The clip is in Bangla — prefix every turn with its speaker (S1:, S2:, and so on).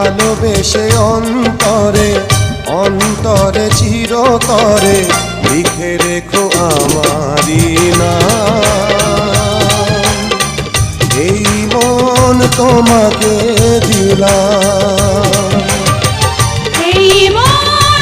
S1: ভালোবেসে অন্তরে অন্তরে চিরতরে লিখে রেখো আমারি না এই মন তোমাকে দিলাম।
S2: এই মন